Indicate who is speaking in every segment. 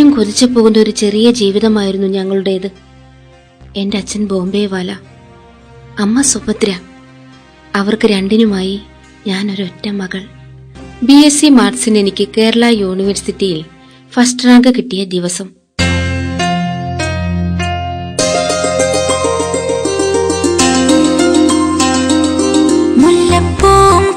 Speaker 1: ും കൊതിച്ചു പോകുന്ന ഒരു ചെറിയ ജീവിതമായിരുന്നു ഞങ്ങളുടേത്. എന്റെ അച്ഛൻ ബോംബെ വാല അമ്മ സുഭദ്ര. അവർക്ക് രണ്ടിനുമായി ഞാൻ ഒരൊറ്റ മകൾ. ബി എസ് സി മാർട്സിന് എനിക്ക് കേരള യൂണിവേഴ്സിറ്റിയിൽ ഫസ്റ്റ് റാങ്ക് കിട്ടിയ ദിവസം.
Speaker 2: മുല്ലപ്പൂം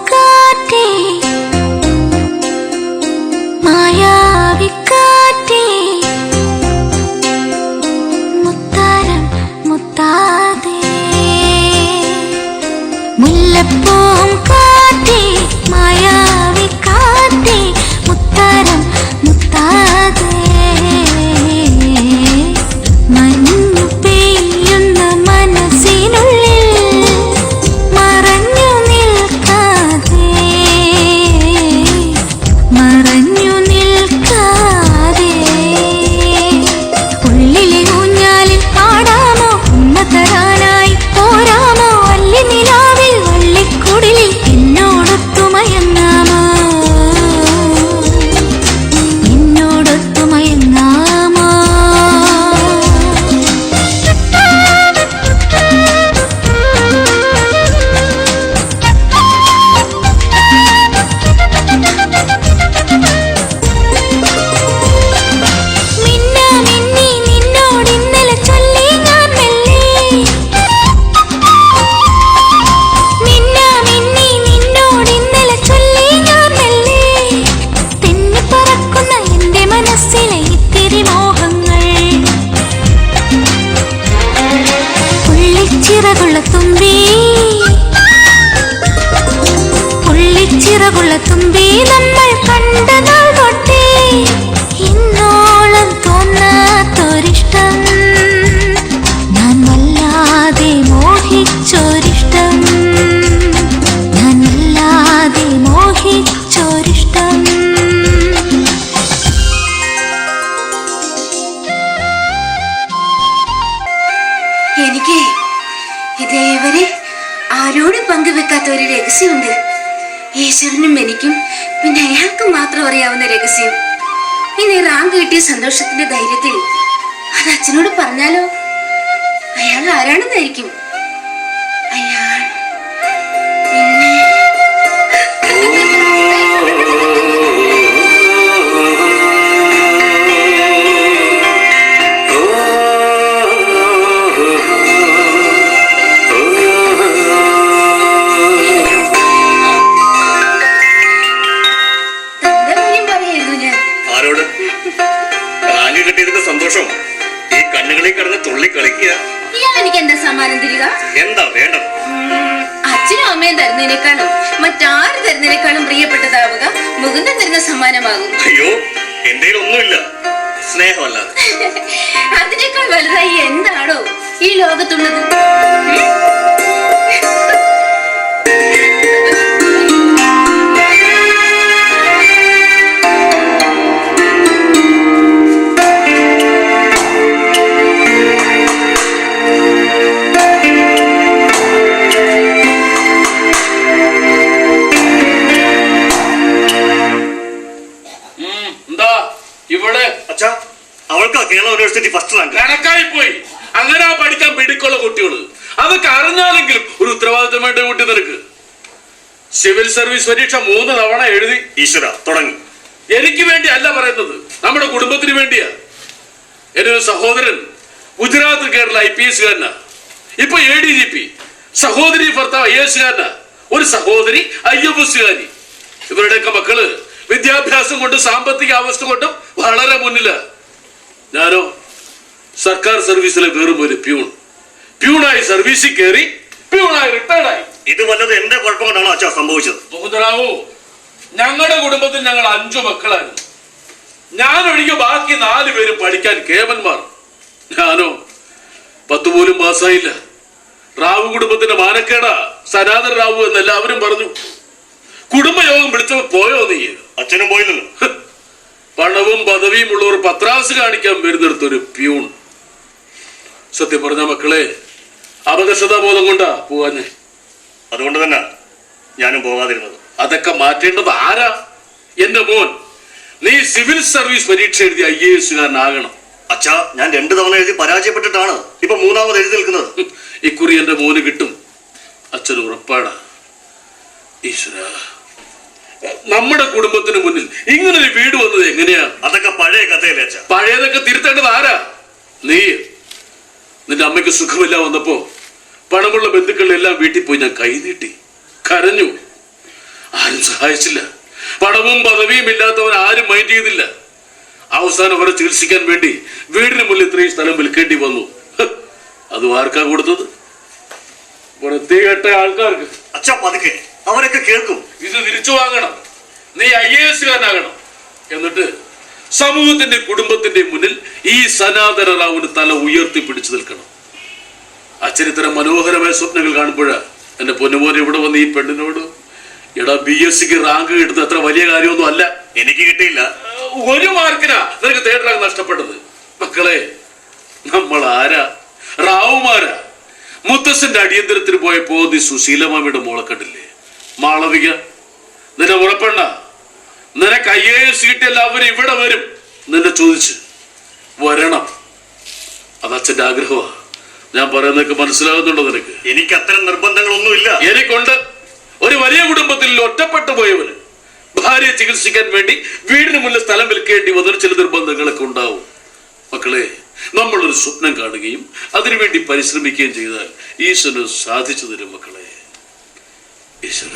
Speaker 3: ആരോടും പങ്കുവെക്കാത്ത ഒരു രഹസ്യമുണ്ട്. ഈശ്വരനും എനിക്കും പിന്നെ അയാൾക്ക് മാത്രം അറിയാവുന്ന രഹസ്യം. ഇനി റാങ്ക് കിട്ടിയ സന്തോഷത്തിന്റെ ധൈര്യത്തിൽ അത് അച്ഛനോട് പറഞ്ഞാലോ? അയാൾ ആരാണെന്നായിരിക്കും? അയാൾ
Speaker 4: ആരോട്? റാങ്ക് കിട്ടിയതിന്റെ സന്തോഷം. ഈ കണ്ണുകളിൽ കിടന്ന് തുള്ളി കളിക്കുക
Speaker 3: ഇയാൾ എനിക്ക് എന്താ സമ്മാനം തരിക?
Speaker 4: എന്താ വേണ്ടത്?
Speaker 3: അച്ഛനും അമ്മയും തരുന്നതിനേക്കാളും മറ്റാരും തരുന്നതിനേക്കാളും പ്രിയപ്പെട്ടതാവുക മുകുന്ദൻ തരുന്ന സമ്മാനമാകും.
Speaker 4: അയ്യോ എന്റെ ഒന്നുമില്ല. സ്നേഹമല്ല.
Speaker 3: അതിനേക്കാൾ വലുതായി എന്താണോ ഈ ലോകത്തുള്ളത്?
Speaker 4: യൂണിവേഴ്സിറ്റി ഫസ്റ്റ് റാങ്ക്
Speaker 5: കണക്കായി പോയി അങ്ങനെ പഠിക്കാൻ പിടിക്കുള്ള കുട്ടികൾ. അതൊക്കെ അറിഞ്ഞാലെങ്കിലും ഒരു ഉത്തരവാദിത്തമായിട്ട് കുട്ടി നിനക്ക്. സിവിൽ സർവീസ് പരീക്ഷ മൂന്ന് തവണ എഴുതി
Speaker 4: ഈശ്വര തുടങ്ങി.
Speaker 5: എനിക്ക് വേണ്ടി അല്ല പറയുന്നത്. നമ്മുടെ കുടുംബത്തിന് വേണ്ടിയാ. എന്റെ ഒരു സഹോദരൻ ഗുജറാത്ത് കേരള ഐ പി എസ്കാരനാ ഇപ്പൊ എ ഡി ജി പി സഹോദരി ഭർത്താവ് ഐ എസ്കാരനാ ഒരു സഹോദരി ഐ എഫ് എസ്കാരി ഇവരുടെയൊക്കെ മക്കൾ വിദ്യാഭ്യാസം കൊണ്ടും സാമ്പത്തിക അവസ്ഥ കൊണ്ടും വളരെ മുന്നിലാ. ഞാനോ സർക്കാർ സർവീസിലെ വെറും ഒരു പ്യൂൺ. പ്യൂണായി സർവീസിൽ കയറി പ്യൂണായി റിട്ടയർഡായി
Speaker 4: ഇത് വല്ലത് എന്റെ കുഴപ്പം കൊണ്ടാണോ അച്ഛാ സംഭവിച്ചത്?
Speaker 5: മുകുന്ദറാവു ഞങ്ങളുടെ കുടുംബത്തിൽ ഞങ്ങൾ അഞ്ചു മക്കളായിരുന്നു. ഞാൻ ഒഴികെ ബാക്കി നാല് പേരും പഠിക്കാൻ കേവന്മാർ ഞാനോ പത്ത് പോലും പാസ്സായില്ല. റാവു കുടുംബത്തിന്റെ മാനക്കേടാ സനാതൻ റാവു എന്ന് എല്ലാവരും പറഞ്ഞു. കുടുംബയോഗം വിളിച്ചപ്പോ പോയോ നീ?
Speaker 4: അച്ഛനും പോയില്ലല്ലോ.
Speaker 5: പണവും പദവിയും ഉള്ളവർ പത്രാസ് കാണിക്കാൻ വരുന്നിടത്തൊരു പ്യൂൺ. സത്യം പറഞ്ഞ മക്കളെ അപകർഷതാബോധം കൊണ്ടാ പോവാഞ്ഞേ.
Speaker 4: അതുകൊണ്ട് തന്നെ ഞാനും പോകാതിരുന്നത്.
Speaker 5: അതൊക്കെ മാറ്റേണ്ടത് ആരാ? എന്റെ മോൻ നീ സിവിൽ സർവീസ് പരീക്ഷ എഴുതി ഐ എ എസുകാരനാകണം
Speaker 4: അച്ഛാ ഞാൻ രണ്ടു തവണ എഴുതി പരാജയപ്പെട്ടിട്ടാണ് ഇപ്പൊ മൂന്നാമത് എഴുതി നിൽക്കുന്നത്.
Speaker 5: ഇക്കുറി എന്റെ മോന് കിട്ടും. അച്ഛൻ ഉറപ്പാടാ. ഈശ്വര. നമ്മുടെ കുടുംബത്തിന് മുന്നിൽ ഇങ്ങനെ ഒരു വീട് വന്നത് എങ്ങനെയാ?
Speaker 4: അതൊക്കെ പഴയ കഥയല്ലേ അച്ഛാ.
Speaker 5: പഴയതൊക്കെ തിരുത്തേണ്ടത് ആരാ? നീ. നിന്റെ അമ്മയ്ക്ക് സുഖമില്ല വന്നപ്പോ പണമുള്ള ബന്ധുക്കളെല്ലാം വീട്ടിൽ പോയി ഞാൻ കൈനീട്ടി കരഞ്ഞു. ആരും സഹായിച്ചില്ല. പണവും പദവിയും ഇല്ലാത്തവൻ ആരും മൈൻഡ് ചെയ്തില്ല. അവസാനം അവരെ ചികിത്സിക്കാൻ വേണ്ടി വീടിന് മുന്നിൽ ഇത്രയും സ്ഥലം വിൽക്കേണ്ടി വന്നു. അത് ആർക്കാ കൊടുത്തത്? വൃത്തികെട്ട ആൾക്കാർക്ക്.
Speaker 4: അച്ഛാ പതുക്കെ. അവരൊക്കെ കേൾക്കും.
Speaker 5: ഇത് തിരിച്ചു വാങ്ങണം. നീ ഐ എ എസ്കാരനാകണം എന്നിട്ട് സമൂഹത്തിന്റെ കുടുംബത്തിന്റെ മുന്നിൽ ഈ സനാതന റാവുന് തല ഉയർത്തി പിടിച്ചു നിൽക്കണം. അച്ഛൻ ഇത്തരം മനോഹരമായ സ്വപ്നങ്ങൾ കാണുമ്പോഴ എന്റെ പൊന്നുപോലെ ഇവിടെ വന്ന് ഈ പെണ്ണിനോട് എടാ ബി എസ് സിക്ക് റാങ്ക് കിട്ടുന്നത് അത്ര വലിയ കാര്യമൊന്നും അല്ല.
Speaker 4: എനിക്ക് കിട്ടിയില്ല.
Speaker 5: ഒരു മാർക്കിനാ നിനക്ക് തേർഡ് റാങ്ക് നഷ്ടപ്പെട്ടത്. മക്കളെ നമ്മൾ ആരാ? റാവുമാരാ? മുത്തച്ഛന്റെ അടിയന്തരത്തിന് പോയപ്പോ നീ സുശീലമാമിയുടെ മോളെ കണ്ടില്ലേ? മാളവിക. നിന്നെ ഉറപ്പണ്ട നിന്നെ കയ്യേ എ എസ് എല്ലാവരും ഇവിടെ വരും നിന്നെ ചോദിച്ച്. വരണം. അത് അച്ഛന്റെ ആഗ്രഹമാ. ഞാൻ പറയുന്നതൊക്കെ മനസ്സിലാകുന്നുണ്ടോ നിനക്ക്?
Speaker 4: എനിക്ക് അത്തരം നിർബന്ധങ്ങളൊന്നുമില്ല.
Speaker 5: എനിക്കുണ്ട്. ഒരു വലിയ കുടുംബത്തിൽ ഒറ്റപ്പെട്ടു പോയവന് ഭാര്യയെ ചികിത്സിക്കാൻ വേണ്ടി വീടിന് മുന്നിൽ സ്ഥലം വിൽക്കേണ്ടി വന്നൊരു ചില നിർബന്ധങ്ങളൊക്കെ ഉണ്ടാവും. മക്കളെ നമ്മളൊരു സ്വപ്നം കാണുകയും അതിനുവേണ്ടി പരിശ്രമിക്കുകയും ചെയ്താൽ ഈശ്വരന് സാധിച്ചു തരും മക്കളെ. ഈശ്വര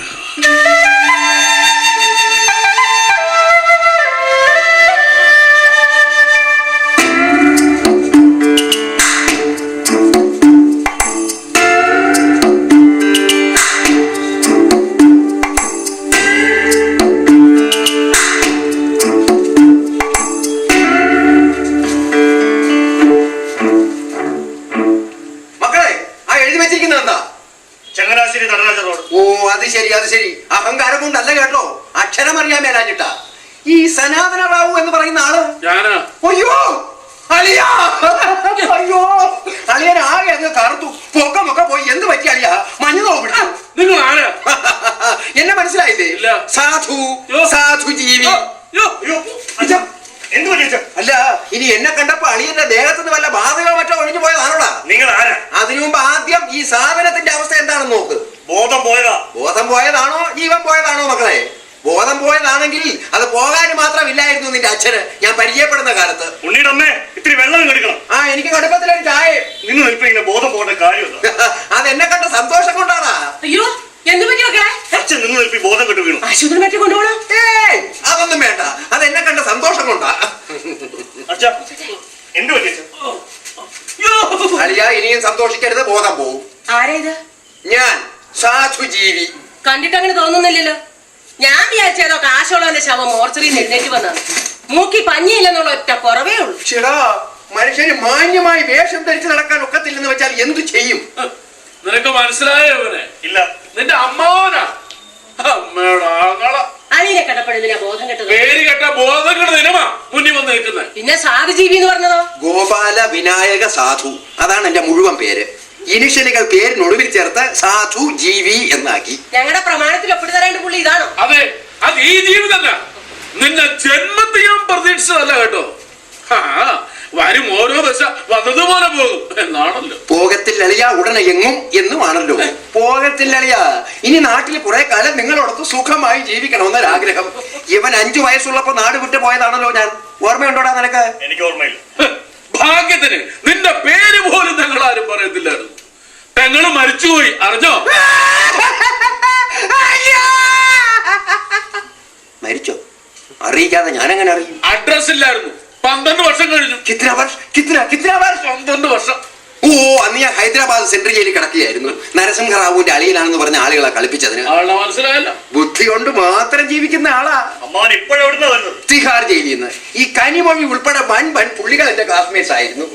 Speaker 6: മക്കളെ ആ എഴുതി വെച്ചിരിക്കുന്നത് എന്താ
Speaker 4: ചങ്ങനാശ്ശേരി നടരാജ റോഡ്.
Speaker 6: ഓ അത് ശരി അത് ശരി. അഹങ്കാരം കൊണ്ടല്ല കേട്ടോ. അക്ഷരം അറിയാൻ മേലാഞ്ഞിട്ട. ഈ സനാതന റാവു എന്ന് പറയുന്ന ആൾ
Speaker 5: ഞാനാ?
Speaker 6: അയ്യോ! അളിയാ! അയ്യോ! അളിയൻ ആകെ അങ്ങ് കറുത്തു. പൊക്കമൊക്കെ പോയി. എന്ത് പറ്റി അളിയാ? മഞ്ഞു നോക്കിട്ടു
Speaker 5: നിങ്ങൾ ആരാ?
Speaker 6: എന്നെ മനസ്സിലായില്ലേ. സാധു. സാധു ജീവി.
Speaker 4: അയ്യോ അച്ഛാ എന്ത് പറ്റിച്ചു
Speaker 6: അല്ല ഇനി എന്നെ കണ്ടപ്പോ അളിയന്റെ ദേഹത്തുനിന്ന് വല്ല ബാധകോ മറ്റോ ഒഴിഞ്ഞു പോയതാണോടാ
Speaker 4: നിങ്ങൾ ആരാ?
Speaker 6: അതിനു മുമ്പ് ആദ്യം ഈ സാധനത്തിന്റെ അവസ്ഥ എന്താണെന്ന് നോക്ക്.
Speaker 4: ബോധം പോയതാ.
Speaker 6: ബോധം പോയതാണോ? ജീവൻ പോയതാണോ മക്കളെ? ബോധം പോയതാണെങ്കിൽ അത് പോകാൻ മാത്രമില്ലായിരുന്നു നിന്റെ അച്ഛന്. ഞാൻ പരിചയപ്പെടുന്ന കാലത്ത്.
Speaker 4: ഉണ്ണിയുടെ അമ്മേ ഇത്തിരി വെള്ളം എടുക്കണം.
Speaker 6: ആ എനിക്ക് കടുപ്പത്തിലൊരു ചായ
Speaker 4: നിന്ന് ബോധം പോകേണ്ട കാര്യമില്ല
Speaker 6: അത് എന്നെ കണ്ട സന്തോഷം കൊണ്ടാണ്
Speaker 7: അയ്യോ എന്ത് പറ്റി മക്കളെ?
Speaker 4: അച്ഛൻ നിന്ന് നിൽപ്പി ബോധം കെട്ട് വീണു.
Speaker 7: ആശുപത്രി മറ്റു കൊണ്ടുപോകണം
Speaker 6: ഏയ് അതൊന്നും വേണ്ട. അത് എന്നെ കണ്ട സന്തോഷം കൊണ്ടാ.
Speaker 4: അച്ഛാ എന്ത് പറ്റി?
Speaker 6: അളിയ ഇനിയും സന്തോഷിക്കരുത് ബോധം പോവും.
Speaker 7: ആരാ ഇത്
Speaker 6: ഞാൻ സാധു ജീവി.
Speaker 7: കണ്ടിട്ട് അങ്ങനെ തോന്നുന്നില്ലല്ലോ. ഞാൻ വിചാരിച്ചതോ കാശുള്ളവന്റെ ശവം മോർച്ചറിയിൽ എഴുന്നേറ്റ് വന്നാണ് മൂക്കി പഞ്ഞിയില്ലെന്നുള്ള ഒറ്റ കുറവേ ഉള്ളൂ.
Speaker 6: ചേടാ മനുഷ്യന് മാന്യമായി വേഷം ധരിച്ച് നടക്കാൻ ഒക്കത്തില്ലെന്ന് വെച്ചാൽ എന്തു ചെയ്യും?
Speaker 5: നിനക്ക് മനസ്സിലായോ ഇവനെ?
Speaker 4: ഇല്ല.
Speaker 5: നിന്റെ അമ്മാവനാണ് അമ്മയുടെ ആങ്ങള.
Speaker 7: അനിയനെ കണ്ടപ്പോഴെന്തിനാ ബോധം കെട്ടത്?
Speaker 5: പേര് കേട്ട ബോധങ്ങളുടെ ദിനമാ മുന്നിൽ വന്ന് നിൽക്കുന്നത്
Speaker 7: പിന്നെ സാധുജീവി എന്ന് പറഞ്ഞതോ?
Speaker 6: ഗോപാല വിനായക സാധു. അതാണ് എന്റെ മുഴുവൻ പേര്. ഇനിഷ്യലുകൾ പേരിനൊടുവിൽ ചേർത്ത് സാധു ജീവി എന്നാക്കി.
Speaker 7: ഞങ്ങളുടെ പ്രമാണത്തിൽ ഒപ്പിട്ട് തരേണ്ട പുള്ളി ഇതാണോ?
Speaker 5: അതെ അത് ഈ ജീവിതമല്ല നിന്നെ ജന്മത്തിൽ ഞാൻ പ്രതീക്ഷിച്ചതല്ല കേട്ടോ. ആ, വരും ഓരോ ദശ വന്നതുപോലെ പോകും. എന്നാണല്ലോ.
Speaker 6: പോകത്തില്ലളിയ ഉടനെ എങ്ങും എന്നുമാണല്ലോ. പോകത്തില്ലളിയ. ഇനി നാട്ടിൽ കുറെ കാലം നിങ്ങളോടൊത്ത് സുഖമായി ജീവിക്കണമെന്നൊരാഗ്രഹം. ഇവൻ അഞ്ചു വയസ്സുള്ളപ്പോ നാട് വിട്ടു പോയതാണല്ലോ ഞാൻ. ഓർമ്മയുണ്ടോടാ നിനക്ക്?
Speaker 4: എനിക്ക് ഓർമ്മയില്ല.
Speaker 5: ഭാഗ്യത്തിന് നിന്റെ പേര് പോലും ഞങ്ങൾ ആരും പറയത്തില്ലായിരുന്നു. തങ്ങൾ മരിച്ചുപോയി. അറിഞ്ഞോ?
Speaker 6: മരിച്ചോ? അറിയിക്കാതെ ഞാൻ എങ്ങനെ അറിയും?
Speaker 5: അഡ്രസ് ഇല്ലായിരുന്നു. പന്ത്രണ്ട് വർഷം കഴിഞ്ഞു.
Speaker 6: കിത്ര വർഷം? കിത്ര കിത്ര വർഷ?
Speaker 5: പന്ത്രണ്ട് വർഷം.
Speaker 6: ഓ അന്ന് ഞാൻ ഹൈദരാബാദ് സെൻട്രൽ ജയിലിൽ കിടക്കുകയായിരുന്നു. നരസിംഹ റാവുവിന്റെ അളിയിലാണെന്ന് പറഞ്ഞ ആളുകളെ കളിപ്പിച്ചതിന്.
Speaker 5: മനസ്സിലായല്ലോ.
Speaker 6: ബുദ്ധി കൊണ്ട് മാത്രം ജീവിക്കുന്ന ആളാ.
Speaker 4: അമ്മാൻ ഇപ്പോഴെവിടുന്ന
Speaker 6: തിഹാർ ജയിലിൽ നിന്ന്. ഈ കനിമൊഴി ഉൾപ്പെടെ വൻ വൻ പുള്ളികൾ എന്റെ ക്ലാസ്മേറ്റ്സ് ആയിരുന്നു.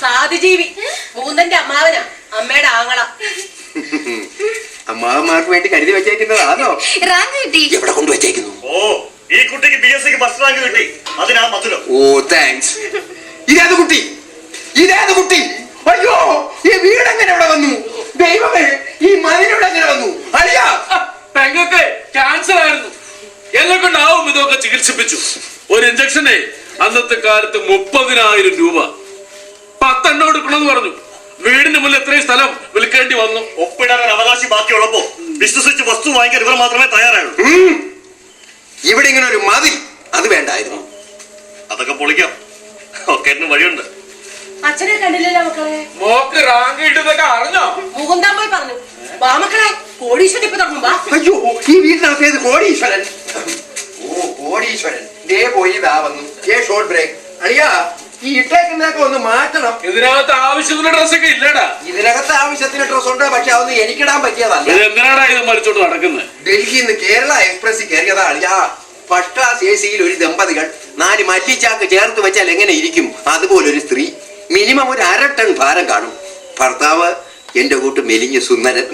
Speaker 7: സാധുജീവി. മൂന്നന്റെ അമ്മാവനാ. അമ്മയുടെ ആങ്ങള.
Speaker 6: അമ്മാവന്മാർക്ക് വേണ്ടി കരുതി വെച്ചേക്കുന്നതാണോ?
Speaker 2: റാങ്ക് കിട്ടി.
Speaker 6: എവിടെ കൊണ്ടുവച്ചേക്കുന്നു
Speaker 4: ഓ ഈ കുട്ടിക്ക് ബി എസ് സിക്ക് ഫസ്റ്റ് റാങ്ക് കിട്ടി. അതിനാ മധുരം.
Speaker 6: ഓ താങ്ക്സ് ഇതേത് കുട്ടി ഇതേത് കുട്ടി. അയ്യോ ഈ വീട് എങ്ങനെ ഇവിടെ വന്നു? ദൈവമേ ഈ മതിലിവിടെ എങ്ങനെ വന്നു? അളിയാ.
Speaker 5: കൊണ്ടാവും ഇതൊക്കെ ചികിത്സിപ്പിച്ചു. ഒരു ഇഞ്ചക്ഷനെ അന്നത്തെ കാലത്ത് മുപ്പതിനായിരം രൂപ. പത്തെണ്ണം എടുക്കണമെന്ന് പറഞ്ഞു. വീടിന് മുന്നിൽ എത്രയും സ്ഥലം വിൽക്കേണ്ടി വന്നു.
Speaker 4: ഒപ്പിടാൻ ഒരു അവകാശി ബാക്കിയുള്ളപ്പോ വിശ്വസിച്ച് വസ്തു വാങ്ങിക്കാൻ ഇവർ മാത്രമേ തയ്യാറായുള്ളൂ.
Speaker 6: ഇവിടെ ഇങ്ങനെ ഒരു മതി അത് വേണ്ടായിരുന്നു.
Speaker 4: അതൊക്കെ പൊളിക്കാം. ഒക്കെ വഴിയുണ്ട്.
Speaker 7: അച്ഛനെ കണ്ടില്ലല്ലോ മക്കളെ.
Speaker 5: മോക്ക് റാങ്ക് കിട്ടുന്നൊക്കെ അറിഞ്ഞോ?
Speaker 7: മുകുന്ദാൻ പോയി പറഞ്ഞു. വാ മക്കളെ കോടീശ്വരി ഇപ്പൊ തുടങ്ങും വാ.
Speaker 6: അയ്യോ ഈ വീട്ടിനകത്തേത് കോടീശ്വരൻ. ഓ കോടീശ്വരൻ. ദേ പോയി ദാ വന്നു. ഏ ഷോർട്ട് ബ്രേക്ക് അളിയാ. ഈ ഇട്ടേക്കുന്നതൊക്കെ ഒന്ന് മാറ്റണം.
Speaker 5: ഇതിനകത്ത് ആവശ്യത്തിന് ഡ്രസ്സൊക്കെ ഇല്ലടാ.
Speaker 6: ഇതിനകത്ത് ആവശ്യത്തിന് ഡ്രസ് ഉണ്ട് പക്ഷെ അതൊന്നും എനിക്കിടാൻ പറ്റിയതല്ല.
Speaker 5: ഇത് എന്തിനാടാ ഇത് മരിച്ചോണ്ട് നടക്കുന്നത്
Speaker 6: ഡൽഹിയിൽ നിന്ന് കേരള എക്സ്പ്രസ് കയറിയതാണ്. അളിയാ ഫസ്റ്റ് ക്ലാസ് എ സിയിൽ ഒരു ദമ്പതികൾ നാല് മല്ലിച്ചാക്ക് ചേർത്ത് വെച്ചാൽ എങ്ങനെ ഇരിക്കും? അതുപോലെ ഒരു സ്ത്രീ. മിനിമം ഒരു അര ടൺ ഭാരം കാണും. ഭർത്താവ് എന്റെ കൂട്ട് മെലിഞ്ഞ് സുന്ദരൻ.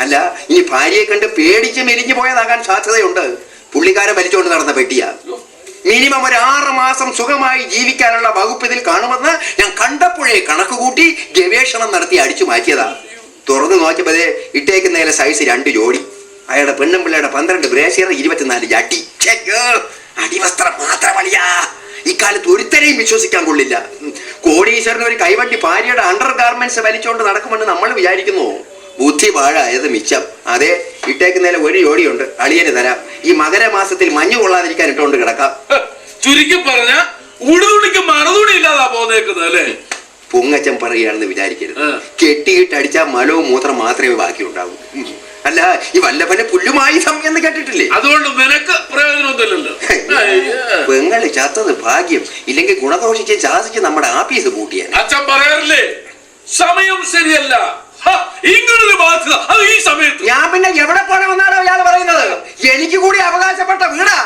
Speaker 6: അല്ല ഇനി ഭാര്യയെ കണ്ട് പേടിച്ച് മെലിഞ്ഞു പോയതാകാൻ സാധ്യതയുണ്ട്. പുള്ളിക്കാരെ വലിച്ചുകൊണ്ട് നടന്ന പെട്ടിയാ. മിനിമം ഒരു ആറ് മാസം സുഖമായി ജീവിക്കാനുള്ള വകുപ്പ് ഇതിൽ കാണുമെന്ന് ഞാൻ കണ്ടപ്പോഴേ കണക്ക് കൂട്ടി ഗവേഷണം നടത്തി അടിച്ചു മാറ്റിയതാണ് തുറന്നു നോക്കിയപ്പോ ഇട്ടേക്കുന്നതിലെ സൈസ് രണ്ട് ജോഡി. അയാളുടെ പെണ്ണും പിള്ളയുടെ പന്ത്രണ്ട് ബ്രേസിയർ ഇരുപത്തിനാല് ജാട്ടി അടിവസ്ത്രം മാത്രം അടിവസ്ത്രം മാത്രമല്ല ഇക്കാലത്ത് ഒരുത്തരെയും വിശ്വസിക്കാൻ കൊള്ളില്ല. കോടീശ്വരന് ഒരു കൈവണ്ടി ഭാര്യയുടെ അണ്ടർ ഗാർമെന്റ്സ് വലിച്ചുകൊണ്ട് നടക്കുമെന്ന് നമ്മൾ വിചാരിക്കുന്നു. ബുദ്ധി പാഴായത് മിച്ചം. അതെ ഇട്ടേക്കുന്നതിൽ ഒരു ജോഡിയുണ്ട്. അളിയന് തരാം. ഈ മകരമാസത്തിൽ മഞ്ഞു കൊള്ളാതിരിക്കാൻ ഇട്ടുകൊണ്ട് കിടക്കാം.
Speaker 5: ചുരുക്കി പറഞ്ഞ ഉടുതുണിക്ക് മറുതുണി ഇല്ലാതാ പോന്നേക്കുന്നത് അല്ലേ?
Speaker 6: പൊങ്ങച്ചൻ പറയുകയാണെന്ന് വിചാരിക്കരുത്. കെട്ടിയിട്ട് അടിച്ചാൽ മലവും മൂത്രം മാത്രമേ ബാക്കിയുണ്ടാവൂ. അല്ല ഈ വല്ലഭന് പുല്ലുമായുധം എന്ന് കേട്ടിട്ടില്ലേ?
Speaker 5: അതുകൊണ്ട് നിനക്ക് പ്രയോജനമൊന്നുമില്ലല്ലോ.
Speaker 6: പെങ്ങൾ ചത്തത് ഭാഗ്യം. ഇല്ലെങ്കിൽ ഗുണദോഷിച്ച് ചാസിച്ച് നമ്മുടെ ആഫീസ് പൂട്ടിയാൽ
Speaker 5: അച്ഛൻ പറയാറില്ലേ സമയം ശരിയല്ല. ഇങ്ങനൊരു ബാധ്യത. അത് ഈ സമയത്ത്.
Speaker 6: ഞാൻ പിന്നെ എവിടെ പോകണമെന്നാണോ ഇയാൾ പറയുന്നത്? എനിക്ക് കൂടി അവകാശപ്പെട്ട വീടാ.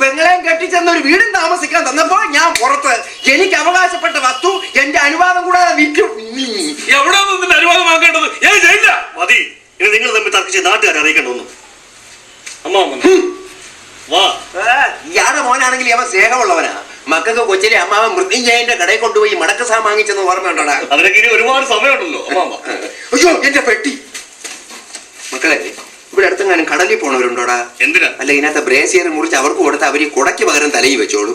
Speaker 6: പെങ്ങളെയും കെട്ടിച്ചെന്ന ഒരു വീടും താമസിക്കാൻ തന്നപ്പോൾ ഞാൻ പുറത്ത്. എനിക്ക് അവകാശപ്പെട്ട വസ്തു എന്റെ അനുവാദം കൂടാതെ വിൽക്കും
Speaker 5: എവിടെ നിന്നിന്റെ അനുവാദം വാങ്ങേണ്ടത്? ഏ ചെയ്യില്ല
Speaker 4: മതി. ഇനി നിങ്ങൾ തമ്മിൽ തർക്കിച്ച് നാട്ടുകാരെ അറിയിക്കണമെന്ന് അമ്മ വാ.
Speaker 6: ഇയാളുടെ മോനാണെങ്കിൽ അവൻ സ്നേഹമുള്ളവനാ. മക്കൾക്ക് കൊച്ചിലെ അമ്മാവൻ മൃത്യുഞ്ജയന്റെ കടയിൽ കൊണ്ടുപോയി മടക്ക സാമാങ്ങിച്ചെന്ന് ഓർമ്മയുണ്ടോടാ?
Speaker 4: അതിനൊക്കെ ഇനി ഒരുപാട് സമയമുണ്ടല്ലോ. അമ്മ
Speaker 6: അയ്യോ എന്റെ പെട്ടി മക്കളെ ഇവിടെ അടുത്തെങ്ങാനും കടലിൽ പോണവരുണ്ടോടാ
Speaker 4: എന്തിനാ?
Speaker 6: അല്ല ഇതിനകത്ത് ബ്രേസിയർ മുറിച്ച് അവർക്ക് കൊടുത്ത് അവർ കുടയ്ക്ക് പകരം തലയിൽ വെച്ചോളൂ.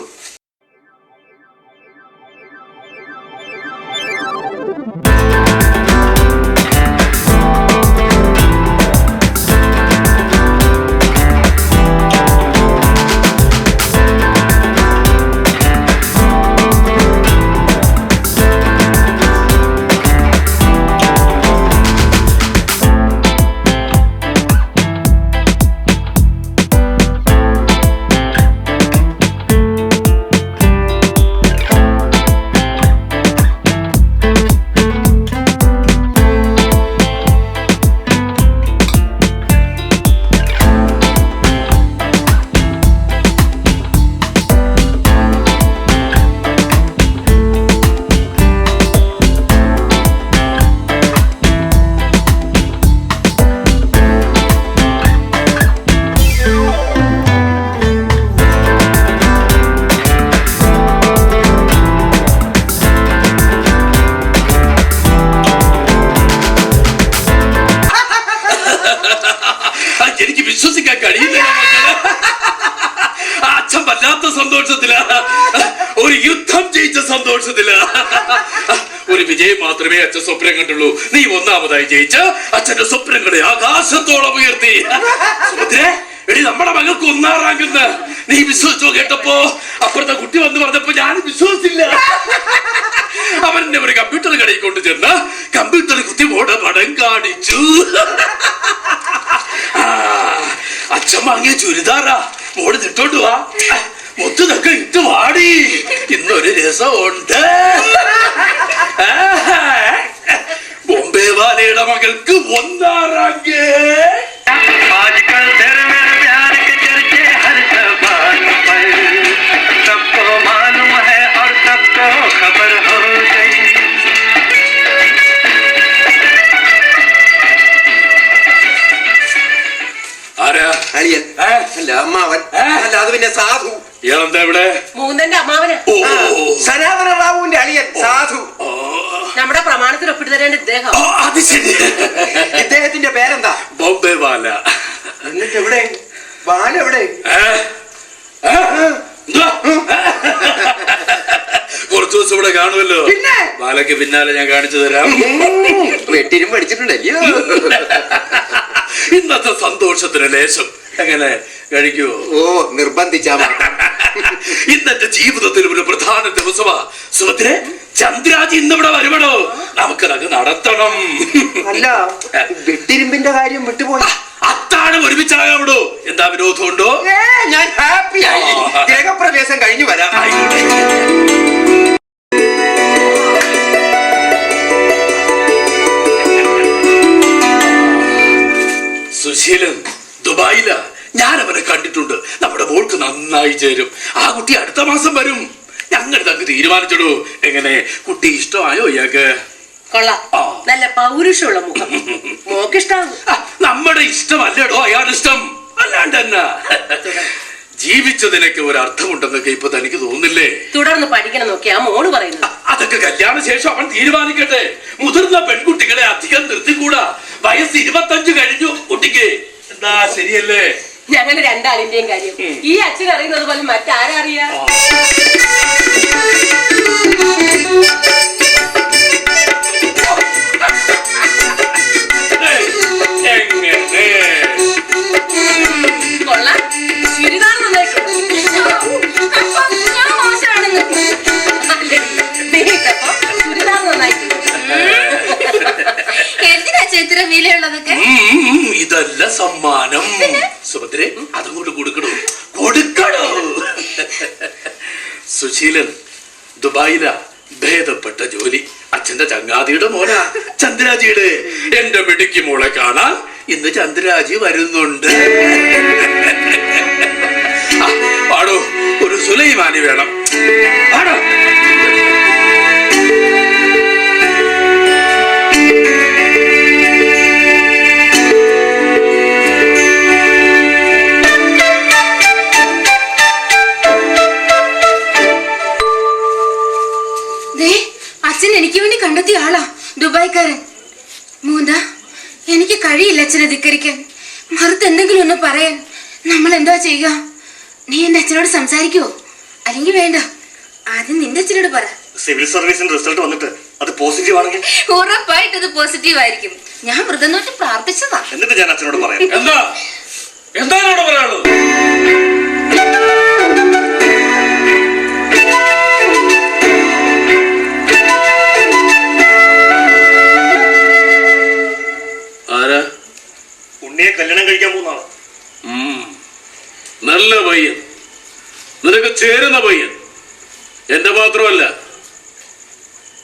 Speaker 5: മാത്രമേ അച്ഛൻ സ്വപ്നം കണ്ടുള്ളൂ നീ ഒന്നാമതായി ജയിച്ച അച്ഛന്റെ സ്വപ്നങ്ങളെ ആകാശത്തോളം ഉയർത്തി. എടി നമ്മുടെ മകൾക്ക് ഒന്നാം റാങ്കെന്ന് നീ വിശ്വസിച്ചോ കേട്ടപ്പോ? അപ്പുറത്തെ കുട്ടി വന്ന് പറഞ്ഞപ്പോ ഞാൻ വിശ്വസിച്ചില്ല. അവന്റെ ഒരു കമ്പ്യൂട്ടർ കടയിൽ കൊണ്ട് ചെന്ന് കമ്പ്യൂട്ടർ കുത്തി മോടെ പടം കാണിച്ചു. അച്ഛൻ വാങ്ങിയ ചുരിദാറാ. മോട് തിട്ടോണ്ട് വാ. മുത്തതൊക്കെ ഇട്ട് വാടി. ഇന്നൊരു രസമുണ്ട്.
Speaker 6: பொம்பேவா இளமகளுக்கு ஒன்னாராங்கே സാധു സനാതന റാവുവിന്റെ അളിയൻ സാധു
Speaker 5: ഓ
Speaker 7: നമ്മുടെ പ്രമാണത്തിൽ ഒപ്പിട്ട് തരേണ്ട ഇദ്ദേഹം.
Speaker 5: അത് ശരി.
Speaker 6: ഇദ്ദേഹത്തിന്റെ പേരെന്താ?
Speaker 5: ബോംബെ ബാല.
Speaker 6: എന്നിട്ട് എവിടെ? ബാല എവിടെ?
Speaker 5: കുറച്ചു ദിവസം ഇവിടെ കാണുമല്ലോ.
Speaker 6: പിന്നെ?
Speaker 5: ബാലയ്ക്ക് പിന്നാലെ ഞാൻ കാണിച്ചു തരാം.
Speaker 6: വെട്ടിരും പഠിച്ചിട്ടുണ്ടല്ലോ.
Speaker 5: ഇന്നത്തെ സന്തോഷത്തിന് ലേശം എങ്ങനെ കഴിക്കൂ?
Speaker 6: ഓ നിർബന്ധിച്ചാ
Speaker 5: ഇന്നത്തെ ജീവിതത്തിൽ ഒരു പ്രധാന ദിവസമാ. സുഭദ്രെ ചന്ദ്രാജി ഇന്നിവിടെ വരുമടോ. നമുക്കത് നടത്തണം.
Speaker 6: അല്ല വെട്ടിരുമ്പിന്റെ കാര്യം വിട്ടുപോയി.
Speaker 5: അത്താഴം ഒരുമിച്ചാകാവിടോ എന്താ വിരോധം
Speaker 6: ഉണ്ടോ ഞാൻ ഹാപ്പിയായി
Speaker 5: ആ.
Speaker 6: ഗ്രഹപ്രവേശം കഴിഞ്ഞു വരാം.
Speaker 5: സുശീലൻ ദുബായില. ഞാൻ അവനെ കണ്ടിട്ടുണ്ട്. നമ്മുടെ മോൾക്ക് നന്നായി ചേരും. ആ കുട്ടി അടുത്ത മാസം വരും. ഞങ്ങൾ തങ്ങ് തീരുമാനിച്ചോളൂ. എങ്ങനെ? കുട്ടി ഇഷ്ടമായോ ഇയാൾക്ക്?
Speaker 7: കൊള്ളാം. നല്ല പൗരുഷമുള്ള മുഖം. മോക്കിഷ്ടാവും.
Speaker 5: ആ, നമ്മുടെ ഇഷ്ടമല്ലടോ? അയാൾ ഇഷ്ടം. അല്ലാണ്ട് എന്നാ? ജീവിച്ചതിനൊക്കെ ഒരു അർത്ഥമുണ്ടെന്നൊക്കെ ഇപ്പൊ തനിക്ക് തോന്നുന്നില്ലേ?
Speaker 7: തുടർന്ന് പഠിക്കണം നോക്കി ആ മോൾ പറയുന്നത്.
Speaker 5: അതൊക്കെ കല്യാണ ശേഷം അവൻ തീരുമാനിക്കട്ടെ. മുതിർന്ന പെൺകുട്ടികളെ അധികം നിർത്തിക്കൂടാ. വയസ്സ് ഇരുപത്തഞ്ച് കഴിഞ്ഞു കുട്ടിക്ക്. എന്താ ശരിയല്ലേ?
Speaker 7: ഞങ്ങളുടെ രണ്ടാളിന്റെയും കാര്യം. ഈ അച്ഛൻ അറിയുന്നത് പോലെ മറ്റാരറിയാ?
Speaker 5: ദുബായില ഭേദപ്പെട്ട ജോലി. അച്ഛന്റെ ചങ്ങാതിയുടെ മോനാ. ചന്ദ്രാജിയുടെ. എന്റെ മിടുക്കി മോളെ കാണാൻ ഇന്ന് ചന്ദ്രാജി വരുന്നുണ്ട്. പാടോ. ഒരു സുലൈമാനി വേണം.
Speaker 2: എന്തെങ്കിലും ഒന്ന് പറയാൻ നമ്മൾ എന്താ ചെയ്യുക. നീ എന്റെ അച്ഛനോട് സംസാരിക്കുവോ അല്ലെങ്കിൽ വേണ്ട. ആദ്യം നിന്റെ അച്ഛനോട് പറ.
Speaker 4: സിവിൽ സർവീസിന്റെ റിസൾട്ട് വന്നിട്ട് അത് പോസിറ്റീവ് ആണെങ്കിൽ?
Speaker 2: ഉറപ്പായിട്ട് അത് പോസിറ്റീവ് ആയിരിക്കും. ഞാൻ മൃതം നോട്ട് പ്രാർത്ഥിച്ചതാ.
Speaker 4: എന്നിട്ട് ഞാൻ അച്ഛനോട് പറയാം.
Speaker 5: എന്താ? എന്താ പറയാനുള്ളത്? ചേരുന്ന പയ്യൻ. എന്റെ മാത്രമല്ല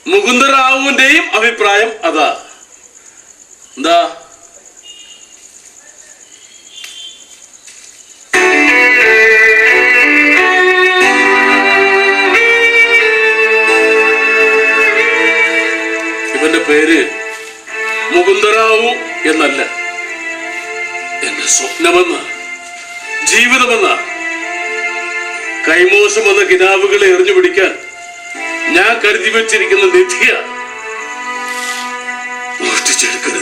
Speaker 5: മുകുന്ദറാവുവിന്റെയും അഭിപ്രായം അതാ. എന്താ? ഇവന്റെ പേര് മുകുന്ദറാവു എന്നല്ല. എന്റെ സ്വപ്നമെന്ന ജീവിതമെന്ന. കൈമോശം എന്ന കിതാബുകളെ എറിഞ്ഞു പിടിക്കാൻ ഞാൻ കരുതി വെച്ചിരിക്കുന്ന നിധിയ മോഷ്ടിച്ചെടുക്കുന്ന